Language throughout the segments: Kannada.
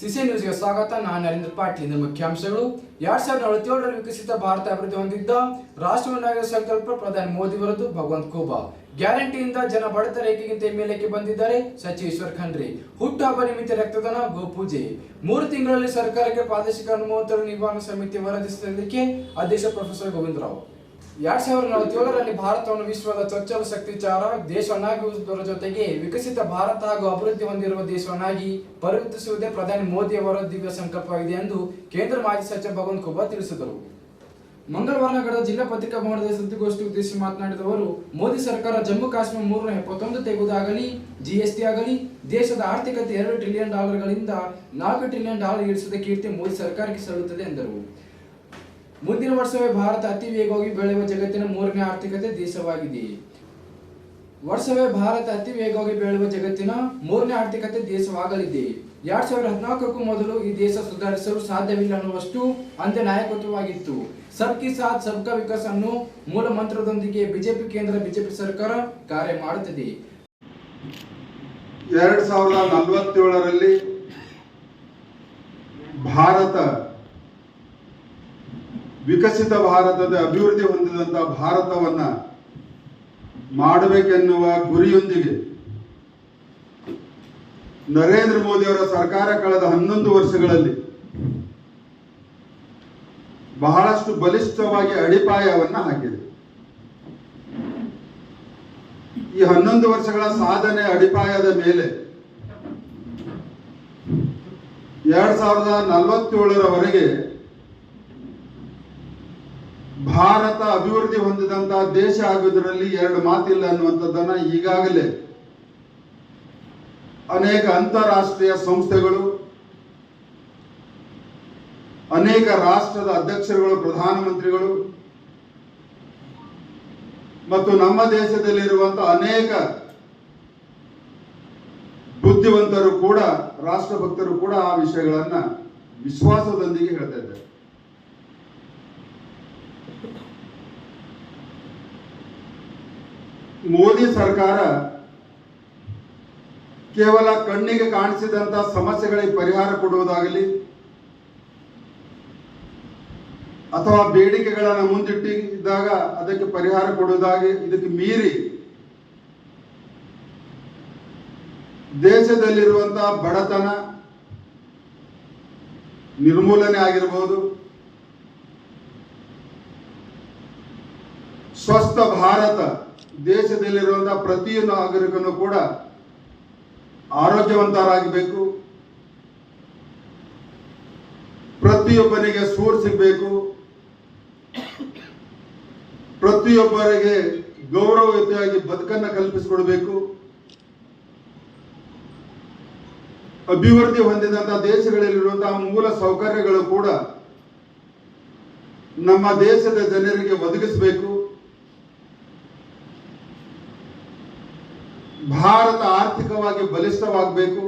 ಸಿಸಿ ನ್ಯೂಸ್ಗೆ ಸ್ವಾಗತ. ನಾನು ನರೇಂದ್ರ ಪಾಟೀಲ್. ಮುಖ್ಯಾಂಶಗಳು. ಎರಡ್ ಸಾವಿರದ ನಲವತ್ತೇಳರಲ್ಲಿ ವಿಕಸಿತ ಭಾರತ ಅಭಿವೃದ್ಧಿ ಹೊಂದಿದ್ದ ರಾಷ್ಟ್ರವನ್ನಾಗಿ ಸಂಕಲ್ಪ ಪ್ರಧಾನಿ ಮೋದಿ ವಿರುದ್ಧ ಭಗವಂತ್ ಖೂಬಾ. ಗ್ಯಾರಂಟಿಯಿಂದ ಜನ ಬಡತ ರೇಖೆಗಿಂತ ಮೇಲಕ್ಕೆ ಬಂದಿದ್ದಾರೆ ಸಚಿವ ಈಶ್ವರ್ ಖಂಡ್ರೆ. ಹುಟ್ಟುಹಬ್ಬ ನಿಮಿತ್ತ ರಕ್ತದಾನ, ಗೋಪೂಜೆ. ಮೂರು ತಿಂಗಳಲ್ಲಿ ಸರ್ಕಾರಕ್ಕೆ ಪ್ರಾದೇಶಿಕ ಅನುಮೋದನೆ ನಿವಾರಣಾ ಸಮಿತಿ ವರದಿ ಅಧ್ಯಕ್ಷ ಪ್ರೊಫೆಸರ್ ಗೋವಿಂದರಾವ್. ಎರಡ್ ಸಾವಿರದ ನಲವತ್ತೇಳರಲ್ಲಿ ಭಾರತವನ್ನು ವಿಶ್ವದ ಚೊಚ್ಚಲ ಶಕ್ತಿ ಚಾರ ದೇಶವನ್ನಾಗುವುದರ ಜೊತೆಗೆ ವಿಕಸಿತ ಭಾರತ ಹಾಗೂ ಅಭಿವೃದ್ಧಿ ಹೊಂದಿರುವ ದೇಶವನ್ನಾಗಿ ಪರಿವರ್ತಿಸುವುದೇ ಪ್ರಧಾನಿ ಮೋದಿ ಅವರ ದಿವ್ಯ ಸಂಕಲ್ಪವಾಗಿದೆ ಎಂದು ಕೇಂದ್ರ ಮಾಜಿ ಸಚಿವ ಭಗವಂತ ಖೂಬಾ ತಿಳಿಸಿದರು. ಮಂಗಳವಾರ ನಗರದ ಜಿಲ್ಲಾ ಪತ್ರಿಕಾ ಭವನದ ಸುದ್ದಿಗೋಷ್ಠಿ ಉದ್ದೇಶಿಸಿ ಮಾತನಾಡಿದ ಅವರು, ಮೋದಿ ಸರ್ಕಾರ ಜಮ್ಮು ಕಾಶ್ಮೀರ ಮೂರನೇ ಎಪ್ಪತ್ತೊಂದು ತೆಗೆದುದಾಗಲಿ ಜಿಎಸ್ಟಿ ಆಗಲಿ, ದೇಶದ ಆರ್ಥಿಕತೆ ಎರಡು ಟ್ರಿಲಿಯನ್ ಡಾಲರ್ಗಳಿಂದ ನಾಲ್ಕು ಟ್ರಿಲಿಯನ್ ಡಾಲರ್ ಇಳಿಸಿದ ಕೀರ್ತಿ ಮೋದಿ ಸರ್ಕಾರಕ್ಕೆ ಸಲ್ಲುತ್ತದೆ ಎಂದರು. ಮುಂದಿನ ವರ್ಷವೇ ಭಾರತ ಅತಿ ವೇಗವಾಗಿ ಬೆಳೆಯುವ ಜಗತ್ತಿನ ಮೂರನೇ ಆರ್ಥಿಕತೆ ದೇಶವಾಗಿದೆ. ವರ್ಷವೇ ಭಾರತ ಅತಿ ವೇಗವಾಗಿ ಬೆಳೆಯುವ ಜಗತ್ತಿನ ಮೂರನೇ ಆರ್ಥಿಕತೆ ದೇಶವಾಗಲಿದೆ. ಎರಡ್ ಸಾವಿರದ ಹದಿನಾಲ್ಕಕ್ಕೂ ಮೊದಲು ಈ ದೇಶ ಸುಧಾರಿಸಲು ಸಾಧ್ಯವಿಲ್ಲ ಅನ್ನುವಷ್ಟು ಅಂತ್ಯ ನಾಯಕತ್ವವಾಗಿತ್ತು. ಸಬ್ಕಿ ಸಾಥ್ ಸಬ್ಕಾ ವಿಕಾಸ್ ಅನ್ನು ಮೂಲ ಮಂತ್ರದೊಂದಿಗೆ ಬಿಜೆಪಿ ಕೇಂದ್ರ, ಬಿಜೆಪಿ ಸರ್ಕಾರ ಕಾರ್ಯ ಮಾಡುತ್ತಿದೆ. ಎರಡ್ ಸಾವಿರದ ನಲವತ್ತೇಳರಲ್ಲಿ ಭಾರತ ವಿಕಸಿತ ಭಾರತದ ಅಭಿವೃದ್ಧಿ ಹೊಂದಿದಂಥ ಭಾರತವನ್ನ ಮಾಡಬೇಕೆನ್ನುವ ಗುರಿಯೊಂದಿಗೆ ನರೇಂದ್ರ ಮೋದಿಯವರ ಸರ್ಕಾರ ಕಳೆದ ಹನ್ನೊಂದು ವರ್ಷಗಳಲ್ಲಿ ಬಹಳಷ್ಟು ಬಲಿಷ್ಠವಾಗಿ ಅಡಿಪಾಯವನ್ನು ಹಾಕಿದೆ. ಈ ಹನ್ನೊಂದು ವರ್ಷಗಳ ಸಾಧನೆ ಅಡಿಪಾಯದ ಮೇಲೆ ಎರಡ್ ಸಾವಿರದ ನಲವತ್ತೇಳರವರೆಗೆ ಭಾರತ ಅಭಿವೃದ್ಧಿ ಹೊಂದಿದಂತಹ ದೇಶ ಆಗುವುದರಲ್ಲಿ ಎರಡು ಮಾತಿಲ್ಲ ಅನ್ನುವಂಥದ್ದನ್ನ ಈಗಾಗಲೇ ಅನೇಕ ಅಂತಾರಾಷ್ಟ್ರೀಯ ಸಂಸ್ಥೆಗಳು, ಅನೇಕ ರಾಷ್ಟ್ರದ ಅಧ್ಯಕ್ಷರುಗಳು, ಪ್ರಧಾನಮಂತ್ರಿಗಳು ಮತ್ತು ನಮ್ಮ ದೇಶದಲ್ಲಿರುವಂತಹ ಅನೇಕ ಬುದ್ಧಿವಂತರು ಕೂಡ, ರಾಷ್ಟ್ರಭಕ್ತರು ಕೂಡ ಆ ವಿಷಯಗಳನ್ನ ವಿಶ್ವಾಸದೊಂದಿಗೆ ಹೇಳ್ತಾ ಇದ್ದಾರೆ. ಮೋದಿ ಸರ್ಕಾರ ಕೇವಲ ಕಣ್ಣಿಗೆ ಕಾಣಿಸಿದಂತ ಸಮಸ್ಯೆಗಳಿಗೆ ಪರಿಹಾರ ಕೊಡುವುದಾಗಲಿ, ಅಥವಾ ಬೇಡಿಕೆಗಳನ್ನು ಮುಂದಿಟ್ಟಿದ್ದಾಗ ಅದಕ್ಕೆ ಪರಿಹಾರ ಕೊಡುವುದಾಗಿ ಇದಕ್ಕೆ ಮೀರಿ ದೇಶದಲ್ಲಿರುವಂತಹ ಬಡತನ ನಿರ್ಮೂಲನೆ ಆಗಿರಬಹುದು ಸ್ವಸ್ಥ ಭಾರತ ದೇಶದಲ್ಲಿರುವಂತಹ ಪ್ರತಿಯೊಂದು ನಾಗರಿಕನು ಕೂಡ ಆರೋಗ್ಯವಂತರಾಗಬೇಕು. ಪ್ರತಿಯೊಬ್ಬನಿಗೆ ಸೂರು ಸಿಗಬೇಕು. ಪ್ರತಿಯೊಬ್ಬರಿಗೆ ಗೌರವಯುತವಾಗಿ ಬದುಕನ್ನು ಕಲ್ಪಿಸಿಕೊಡಬೇಕು. ಅಭಿವೃದ್ಧಿ ಹೊಂದಿದಂತಹ ದೇಶಗಳಲ್ಲಿರುವಂತಹ ಮೂಲ ಸೌಕರ್ಯಗಳು ಕೂಡ ನಮ್ಮ ದೇಶದ ಜನರಿಗೆ ಒದಗಿಸಬೇಕು. ಭಾರತ ಆರ್ಥಿಕವಾಗಿ ಬಲಿಷ್ಠವಾಗಬೇಕು.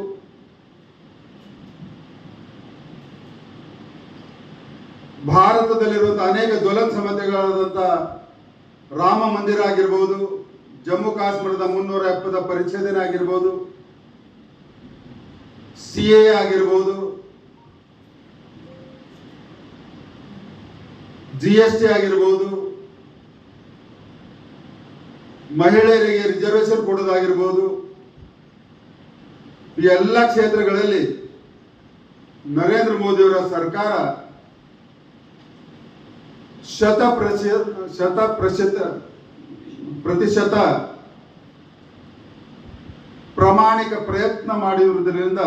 ಭಾರತದಲ್ಲಿರುವಂತಹ ಅನೇಕ ಜ್ವಲಂತ ಸಮಸ್ಯೆಗಳಾದಂಥ ರಾಮ ಮಂದಿರ ಆಗಿರ್ಬೋದು, ಜಮ್ಮು ಕಾಶ್ಮೀರದ ಮುನ್ನೂರ ಎಪ್ಪತ್ತ ಪರಿಚ್ಛೇದನೆ ಆಗಿರ್ಬೋದು, ಸಿ ಎ ಆಗಿರ್ಬೋದು, ಜಿ ಎಸ್ ಟಿ ಆಗಿರ್ಬೋದು ಮಹಿಳೆಯರಿಗೆ ರಿಸರ್ವೇಶನ್ ಕೊಡೋದಾಗಿರ್ಬೋದು, ಈ ಎಲ್ಲ ಕ್ಷೇತ್ರಗಳಲ್ಲಿ ನರೇಂದ್ರ ಮೋದಿಯವರ ಸರ್ಕಾರ ಶತ ಶತ ಪ್ರಶತ, ಪ್ರತಿಶತ ಪ್ರಾಮಾಣಿಕ ಪ್ರಯತ್ನ ಮಾಡಿರುವುದರಿಂದ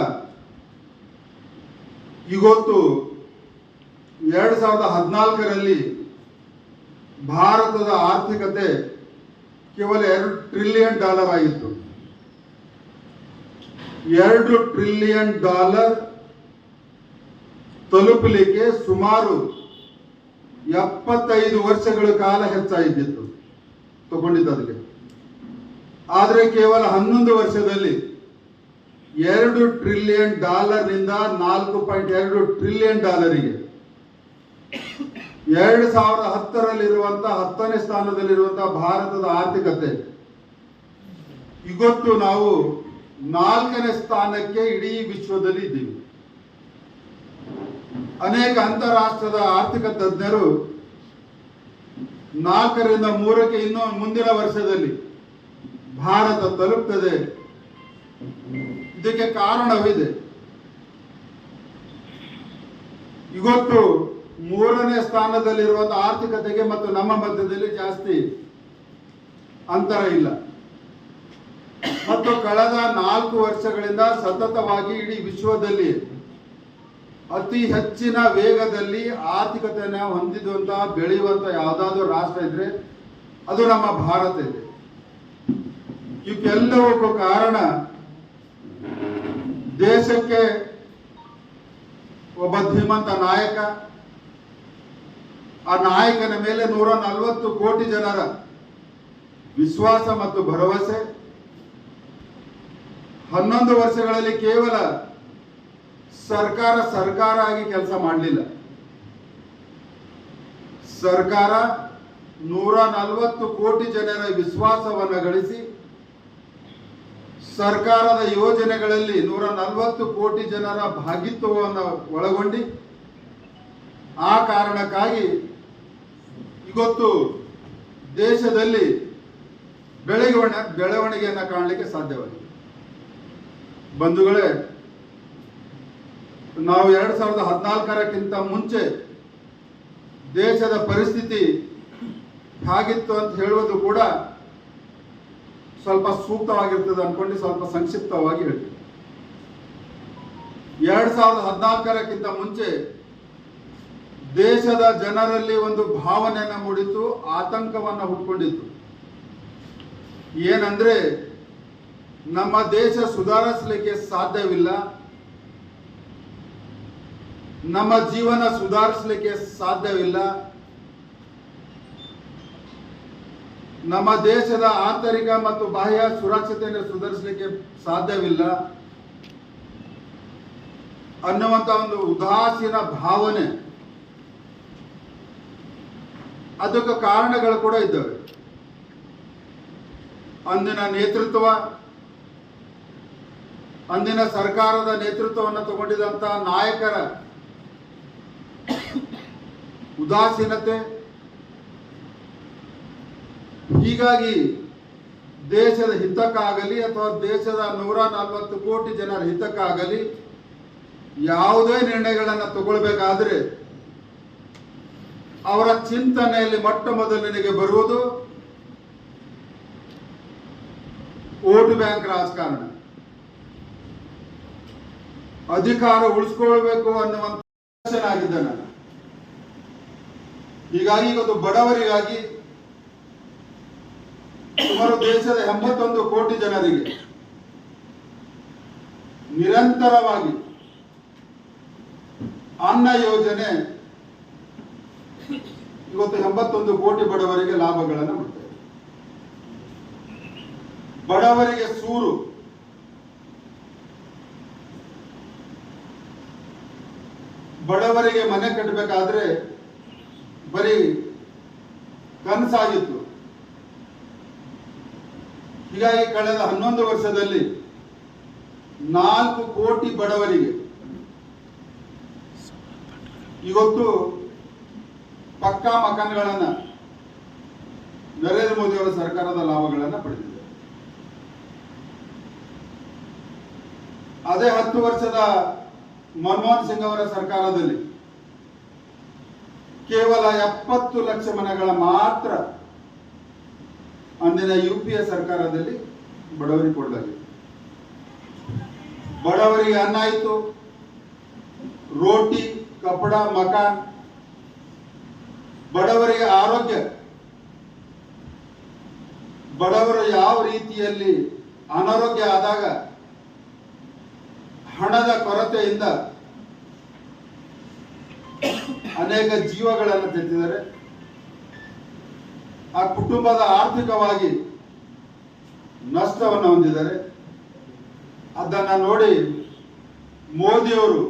ಇವತ್ತು ಎರಡ್ ಸಾವಿರದ ಹದಿನಾಲ್ಕರಲ್ಲಿ ಭಾರತದ ಆರ್ಥಿಕತೆ ಕೇವಲ ಎರಡು ಟ್ರಿಲಿಯನ್ ಡಾಲರ್ ಆಗಿತ್ತು. ಎರಡು ಟ್ರಿಲಿಯನ್ ಡಾಲರ್ ತಲುಪಲಿಕ್ಕೆ ಸುಮಾರು ಎಪ್ಪತ್ತೈದು ವರ್ಷಗಳ ಕಾಲ ಹೆಚ್ಚಾಗಿದ್ದಿತ್ತು ತಗೊಂಡಿದ್ದು ಅದಕ್ಕೆ ಆದರೆ ಕೇವಲ ಹನ್ನೊಂದು ವರ್ಷದಲ್ಲಿ ಎರಡು ಟ್ರಿಲಿಯನ್ ಡಾಲರ್ನಿಂದ ನಾಲ್ಕು ಪಾಯಿಂಟ್ ಎರಡು ಟ್ರಿಲಿಯನ್ ಡಾಲರಿಗೆ ಎರಡು ಸಾವಿರದ ಹತ್ತರಲ್ಲಿರುವಂತಹ ಹತ್ತನೇ ಸ್ಥಾನದಲ್ಲಿರುವಂತಹ ಭಾರತದ ಆರ್ಥಿಕತೆ. ಇವತ್ತು ನಾವು ನಾಲ್ಕನೇ ಸ್ಥಾನಕ್ಕೆ ಇಡೀ ವಿಶ್ವದಲ್ಲಿ ಇದ್ದೀವಿ. ಅನೇಕ ಅಂತಾರಾಷ್ಟ್ರದ ಆರ್ಥಿಕ ತಜ್ಞರು ನಾಲ್ಕರಿಂದ ಮೂರಕ್ಕೆ ಇನ್ನೂ ಮುಂದಿನ ವರ್ಷದಲ್ಲಿ ಭಾರತ ತಲುಪ್ತದೆ. ಇದಕ್ಕೆ ಕಾರಣವಿದೆ. ಇವತ್ತು ಮೂರನೇ ಸ್ಥಾನದಲ್ಲಿರುವಂತಹ ಆರ್ಥಿಕತೆಗೆ ಮತ್ತು ನಮ್ಮ ಮಧ್ಯದಲ್ಲಿ ಜಾಸ್ತಿ ಅಂತರ ಇಲ್ಲ. ಮತ್ತು ಕಳೆದ ನಾಲ್ಕು ವರ್ಷಗಳಿಂದ ಸತತವಾಗಿ ಇಡೀ ವಿಶ್ವದಲ್ಲಿ ಅತಿ ಹೆಚ್ಚಿನ ವೇಗದಲ್ಲಿ ಆರ್ಥಿಕತೆಯನ್ನು ಹೊಂದಿದಂತಹ ಬೆಳೆಯುವಂತ ಯಾವುದಾದ್ರೂ ರಾಷ್ಟ್ರ ಇದ್ರೆ ಅದು ನಮ್ಮ ಭಾರತ ಇದೆ. ಇವಕ್ಕೆಲ್ಲವಕ್ಕೂ ಕಾರಣ ದೇಶಕ್ಕೆ ಒಬ್ಬ ಧೀಮಂತ ನಾಯಕ ಆ ನಾಯಕನ ಮೇಲೆ ನೂರ ನಲವತ್ತು ಕೋಟಿ ಜನರ ವಿಶ್ವಾಸ ಮತ್ತು ಭರವಸೆ. ಹನ್ನೊಂದು ವರ್ಷಗಳಲ್ಲಿ ಕೇವಲ ಸರ್ಕಾರ ಸರ್ಕಾರ ಆಗಿ ಕೆಲಸ ಮಾಡಲಿಲ್ಲ. ಸರ್ಕಾರ ನೂರ ನಲವತ್ತು ಕೋಟಿ ಜನರ ವಿಶ್ವಾಸವನ್ನು ಗಳಿಸಿ, ಸರ್ಕಾರದ ಯೋಜನೆಗಳಲ್ಲಿ ನೂರ ನಲವತ್ತು ಕೋಟಿ ಜನರ ಭಾಗಿತ್ವವನ್ನು ಒಳಗೊಂಡು ಆ ಕಾರಣಕ್ಕಾಗಿ ಇವತ್ತು ದೇಶದಲ್ಲಿ ಬೆಳವಣ ಬೆಳವಣಿಗೆಯನ್ನು ಕಾಣಲಿಕ್ಕೆ ಸಾಧ್ಯವಾಗಿದೆ. ಬಂಧುಗಳೇ, ನಾವು ಎರಡು ಸಾವಿರದ ಹದಿನಾಲ್ಕರಕ್ಕಿಂತ ಮುಂಚೆ ದೇಶದ ಪರಿಸ್ಥಿತಿ ಹಾಗಿತ್ತು ಅಂತ ಹೇಳುವುದು ಕೂಡ ಸ್ವಲ್ಪ ಸೂಕ್ತವಾಗಿರ್ತದೆ ಅನ್ಕೊಂಡು ಸ್ವಲ್ಪ ಸಂಕ್ಷಿಪ್ತವಾಗಿ ಹೇಳ್ತೀನಿ. ಎರಡು ಸಾವಿರದ ಹದಿನಾಲ್ಕರಕ್ಕಿಂತ ಮುಂಚೆ ದೇಶದ ಜನರಲ್ಲಿ ಒಂದು ಭಾವನೆಯನ್ನು ಮೂಡಿತು, ಆತಂಕವನ್ನು ಹುಟ್ಕೊಂಡಿತ್ತು. ಏನಂದ್ರೆ, ನಮ್ಮ ದೇಶ ಸುಧಾರಿಸಲಿಕ್ಕೆ ಸಾಧ್ಯವಿಲ್ಲ. ನಮ್ಮ ಜೀವನ ಸುಧಾರಿಸಲಿಕ್ಕೆ ಸಾಧ್ಯವಿಲ್ಲ. ನಮ್ಮ ದೇಶದ ಆಂತರಿಕ ಮತ್ತು ಬಾಹ್ಯ ಸುರಕ್ಷತೆಯನ್ನು ಸುಧಾರಿಸಲಿಕ್ಕೆ ಸಾಧ್ಯವಿಲ್ಲ. ಅನ್ನುವಂತ ಒಂದು ಉದಾಸೀನ ಭಾವನೆ. ಅದಕ್ಕೆ ಕಾರಣಗಳು ಕೂಡ ಇದ್ದಾವೆ. ಅಂದಿನ ನೇತೃತ್ವ, ಅಂದಿನ ಸರ್ಕಾರದ ನೇತೃತ್ವವನ್ನು ತಗೊಂಡಿದಂತ ನಾಯಕರ ಉದಾಸೀನತೆ, ಹೀಗಾಗಿ ದೇಶದ ಹಿತಕ್ಕಾಗಲಿ ಅಥವಾ ದೇಶದ ನೂರ ನಲವತ್ತು ಕೋಟಿ ಜನರ ಹಿತಕ್ಕಾಗಲಿ ಯಾವುದೇ ನಿರ್ಣಯಗಳನ್ನು ತಗೊಳ್ಬೇಕಾದ್ರೆ ಅವರ ಚಿಂತನೆಯಲ್ಲಿ ಮೊಟ್ಟ ಮೊದಲಿನಿಗೆ ಬರುವುದು ವೋಟ್ ಬ್ಯಾಂಕ್ ರಾಜಕಾರಣ. ಅಧಿಕಾರ ಉಳಿಸ್ಕೊಳ್ಬೇಕು ಅನ್ನುವಂತ ಆಗಿದ್ದೆ ನಾನು. ಹೀಗಾಗಿ ಇವತ್ತು ಬಡವರಿಗಾಗಿ ಸುಮಾರು ದೇಶದ ಎಂಬತ್ತೊಂದು ಕೋಟಿ ಜನರಿಗೆ ನಿರಂತರವಾಗಿ ಅನ್ನ ಯೋಜನೆ ಇವತ್ತು ಎಂಬತ್ತೊಂದು ಕೋಟಿ ಬಡವರಿಗೆ ಲಾಭಗಳನ್ನು ಮಾಡ್ತಾರೆ ಬಡವರಿಗೆ ಸೂರು. ಬಡವರಿಗೆ ಮನೆ ಕಟ್ಟಬೇಕಾದ್ರೆ ಬರೀ ಕನಸಾಗಿತ್ತು. ಹೀಗಾಗಿ ಕಳೆದ ಹನ್ನೊಂದು ವರ್ಷದಲ್ಲಿ ನಾಲ್ಕು ಕೋಟಿ ಬಡವರಿಗೆ ಇವತ್ತು ಪಕ್ಕಾ ಮಕಾನ್ಗಳನ್ನ ನರೇಂದ್ರ ಮೋದಿ ಅವರ ಸರ್ಕಾರದ ಲಾಭಗಳನ್ನ ಪಡೆದಿದೆ. ಅದೇ ಹತ್ತು ವರ್ಷದ ಮನಮೋಹನ್ ಸಿಂಗ್ ಅವರ ಸರ್ಕಾರದಲ್ಲಿ ಕೇವಲ ಎಪ್ಪತ್ತು ಲಕ್ಷ ಮನೆಗಳ ಮಾತ್ರ ಅಂದಿನ ಯು ಪಿ ಎ ಸರ್ಕಾರದಲ್ಲಿ ಬಡವರಿಗೆ ಕೊಡಲಾಗಿದೆ. ಬಡವರಿಗೆ ಅನ್ನ ಆಯಿತು, ರೋಟಿ, ಕಪಡ, ಮಕಾನ್ ಬಡವರಿಗೆ ಆರೋಗ್ಯ. ಬಡವರು ಯಾವ ರೀತಿಯಲ್ಲಿ ಅನಾರೋಗ್ಯ ಆದಾಗ ಹಣದ ಕೊರತೆಯಿಂದ ಅನೇಕ ಜೀವಗಳನ್ನು ತೆತ್ತಿದ್ದಾರೆ ಆ ಕುಟುಂಬದ ಆರ್ಥಿಕವಾಗಿ ನಷ್ಟವನ್ನು ಹೊಂದಿದ್ದಾರೆ. ಅದನ್ನು ನೋಡಿ ಮೋದಿಯವರು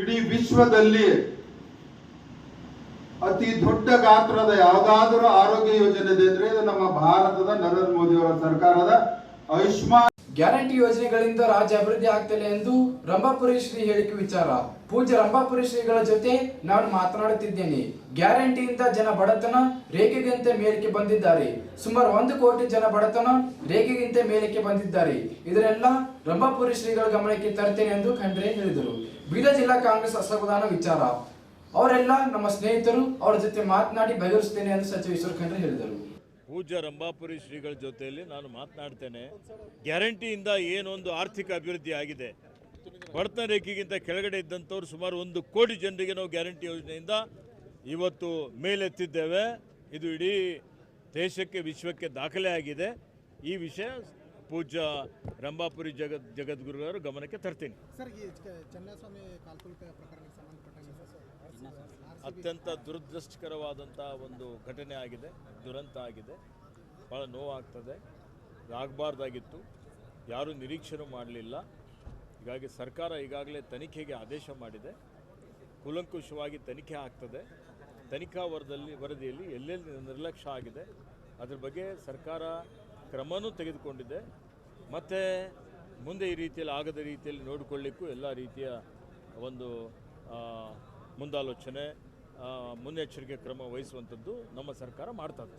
ಇಡೀ ವಿಶ್ವದಲ್ಲಿ ಅತಿ ದೊಡ್ಡ ಗಾತ್ರದ ಯಾವುದಾದರೂ ಆರೋಗ್ಯ ಯೋಜನೆ ಇದೆ ಅಂದ್ರೆ ನಮ್ಮ ಭಾರತದ ನರೇಂದ್ರ ಮೋದಿ ಅವರ ಸರ್ಕಾರದ ಆಯುಷ್ಮಾನ್ ಗ್ಯಾರಂಟಿ ಯೋಜನೆಗಳಿಂದ ರಾಜ್ಯ ಅಭಿವೃದ್ಧಿ ಆಗ್ತಿಲ್ಲ ಎಂದು ರಂಭಾಪುರಿ ಶ್ರೀ ಹೇಳಿಕೆ ವಿಚಾರ. ಪೂಜ್ಯ ರಂಭಾಪುರಿ ಶ್ರೀಗಳ ಜೊತೆ ನಾನು ಮಾತನಾಡುತ್ತಿದ್ದೇನೆ. ಗ್ಯಾರಂಟಿಯಿಂದ ಜನ ಬಡತನ ರೇಖೆಗಿಂತ ಮೇಲಕ್ಕೆ ಬಂದಿದ್ದಾರೆ. ಸುಮಾರು ಒಂದು ಕೋಟಿ ಜನ ಬಡತನ ರೇಖೆಗಿಂತ ಮೇಲಕ್ಕೆ ಬಂದಿದ್ದಾರೆ. ಇದರೆಲ್ಲ ರಂಭಾಪುರಿ ಶ್ರೀಗಳ ಗಮನಕ್ಕೆ ತರ್ತೇನೆ ಎಂದು ಖಂಡ್ರೆ ಹೇಳಿದರು. ಬೀದರ್ ಜಿಲ್ಲಾ ಕಾಂಗ್ರೆಸ್ ಅಸಮಾಧಾನ ವಿಚಾರ. ಅವರೆಲ್ಲ ನಮ್ಮ ಸ್ನೇಹಿತರು ಅವರ ಜೊತೆ ಮಾತನಾಡಿ ಬಗೆಹರಿಸ್ತೇನೆ ಎಂದು ಸಚಿವ ಈಶ್ವರ ಖಂಡ್ರೆ ಹೇಳಿದರು. ಪೂಜ್ಯ ರಂಭಾಪುರಿ ಶ್ರೀಗಳ ಜೊತೆಯಲ್ಲಿ ನಾನು ಮಾತನಾಡ್ತೇನೆ. ಗ್ಯಾರಂಟಿಯಿಂದ ಏನೊಂದು ಆರ್ಥಿಕ ಅಭಿವೃದ್ಧಿ ಆಗಿದೆ. ಬಡತನ ರೇಖೆಗಿಂತ ಕೆಳಗಡೆ ಇದ್ದಂಥವ್ರು ಸುಮಾರು ಒಂದು ಕೋಟಿ ಜನರಿಗೆ ನಾವು ಗ್ಯಾರಂಟಿ ಯೋಜನೆಯಿಂದ ಇವತ್ತು ಮೇಲೆತ್ತಿದ್ದೇವೆ. ಇದು ಇಡೀ ದೇಶಕ್ಕೆ ವಿಶ್ವಕ್ಕೆ ದಾಖಲೆ ಆಗಿದೆ. ಈ ವಿಷಯ ಪೂಜ್ಯ ರಂಭಾಪುರಿ ಜಗದ್ ಜಗದ್ಗುರುಗಳ ಗಮನಕ್ಕೆ ತರ್ತೀನಿ. ಅತ್ಯಂತ ದುರದೃಷ್ಟಕರವಾದಂಥ ಒಂದು ಘಟನೆ ಆಗಿದೆ, ದುರಂತ ಆಗಿದೆ. ಭಾಳ ನೋವಾಗ್ತದೆ, ಆಗಬಾರ್ದಾಗಿತ್ತು. ಯಾರೂ ನಿರೀಕ್ಷೆನೂ ಮಾಡಲಿಲ್ಲ. ಹೀಗಾಗಿ ಸರ್ಕಾರ ಈಗಾಗಲೇ ತನಿಖೆಗೆ ಆದೇಶ ಮಾಡಿದೆ. ಕೂಲಂಕುಷವಾಗಿ ತನಿಖೆ ಆಗ್ತದೆ. ತನಿಖಾ ವರದಲ್ಲಿ, ವರದಿಯಲ್ಲಿ ಎಲ್ಲೆಲ್ಲಿ ನಿರ್ಲಕ್ಷ್ಯ ಆಗಿದೆ, ಅದ್ರ ಬಗ್ಗೆ ಸರ್ಕಾರ ಕ್ರಮನೂ ತೆಗೆದುಕೊಂಡಿದೆ. ಮತ್ತು ಮುಂದೆ ಈ ರೀತಿಯಲ್ಲಿ ಆಗದ ರೀತಿಯಲ್ಲಿ ನೋಡಿಕೊಳ್ಳಿಕ್ಕೂ ಎಲ್ಲ ರೀತಿಯ ಒಂದು ಮುಂದಾಲೋಚನೆ ಮುನ್ನೆಚ್ಚರಿಕೆ ಕ್ರಮ ವಹಿಸುವಂಥದ್ದು ನಮ್ಮ ಸರ್ಕಾರ ಮಾಡ್ತದೆ